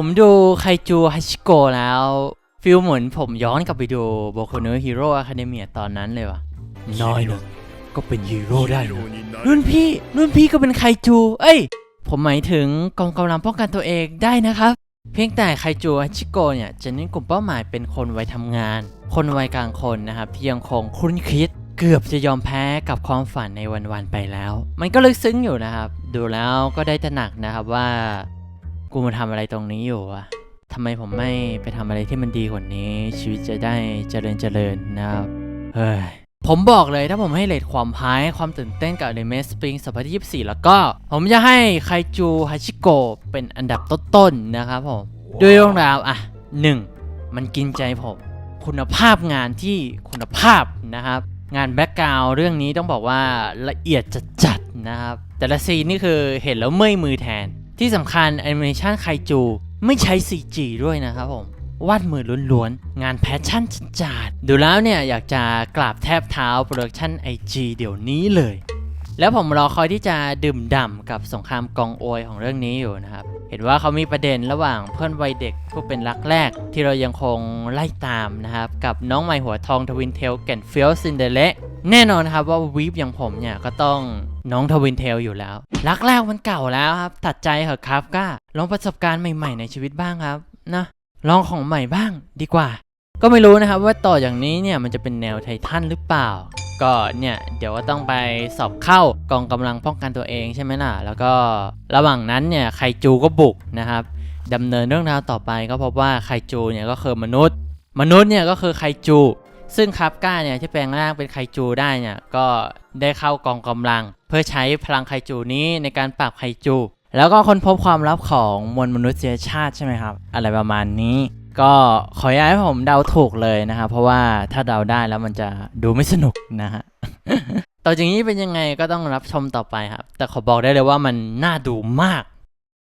ผมดูไคจูฮัชิโกะแล้วฟิลเหมือนผมย้อนกลับไปดูโบโคโนฮีโร่อะคาเดเมียตอนนั้นเลยว่ะน้อยนะก็เป็นฮีโร่ได้นะรุ่นพี่รุ่นพี่ก็เป็นไคจู เอ้ย ผมหมายถึงกองกำลังป้องกันตัวเองได้นะครับ เพียงแต่ไคจูฮัชิโกะเนี่ยจะเน้นกลุ่มเป้าหมายเป็นคนวัยทำงาน คนวัยกลางคนนะครับที่ยังคงคุ้นคิดเกือบจะยอมแพ้กับความฝันในวันๆไปแล้ว มันก็ลึกซึ้งอยู่นะครับ ดูแล้วก็ได้ตระหนักนะครับว่า กูมาทำอะไรตรงนี้อยู่อะทำไมผมไม่ไปทำอะไรที่มันดีกว่านี้ ชีวิตจะได้เจริญเจริญนะครับเฮ้ยผมบอกเลยถ้าผมให้เลทความพายความตื่นเต้นกับเ m เมสปริง2024 แล้วก็ ผมจะให้ไคจูฮาชิโกะเป็นอันดับต้นๆนะครับผม ด้วยเรื่องราวอะ 1. มันกินใจผม คุณภาพงานที่คุณภาพนะครับ งานแบ็กกราวเรื่องนี้ต้องบอกว่าละเอียดจัดๆนะครับ แต่ละซีนนี่คือเห็นแล้วเมื่อยมือแทน ที่สำคัญแอนิเมชันไคจูไม่ใช้ CG ด้วยนะครับผมวาดมือล้วนๆ งานแพชชั่นจัดดูแล้วเนี่ย อยากจะกราบแทบเท้าโปรดักชั่น IG เดี๋ยวนี้เลย แล้วผมรอคอยที่จะดื่มด่ำกับสงครามกองโอยของเรื่องนี้อยู่นะครับ เห็นว่าเขามีประเด็นระหว่างเพื่อนวัยเด็กผู้เป็นรักแรก ที่เรายังคงไล่ตามนะครับ กับน้องใหม่หัวทองทวินเทลแก่นเฟียวซินเดเลแน่นอนครับว่าวีฟอย่างผมเนี่ยก็ต้อง น้องทวินเทลอยู่แล้ว รักแรกมันเก่าแล้วครับ ตัดใจเหอะครับก็ลองประสบการณ์ใหม่ๆในชีวิตบ้างครับนะลองของใหม่บ้างดีกว่า ก็ไม่รู้นะครับว่าต่ออย่างนี้เนี่ยมันจะเป็นแนวไททันหรือเปล่า ก็เนี่ยเดี๋ยวก็ต้องไปสอบเข้ากองกำลังป้องกันตัวเองใช่ไหมล่ะ แล้วก็ระหว่างนั้นเนี่ยไคจูก็บุกนะครับดำเนินเรื่องราวต่อไปก็พบว่าไคจูเนี่ยก็คือมนุษย์ มนุษย์เนี่ยก็คือไคจู ซึ่งคาบก้าเนี่ยที่แปลงร่างเป็นไคจูได้เนี่ยก็ได้เข้ากองกำลัง เพื่อใช้พลังไคจูนี้ในการปราบไคจู แล้วก็ค้นพบความลับของมวลมนุษยชาติใช่ไหมครับ อะไรประมาณนี้ ก็ขออนุญาตให้ผมเดาถูกเลยนะครับเพราะว่าถ้าเดาได้แล้วมันจะดูไม่สนุกนะฮะต่อจากนี้เป็นยังไงก็ต้องรับชมต่อไปครับ แต่ขอบอกได้เลยว่ามันน่าดูมาก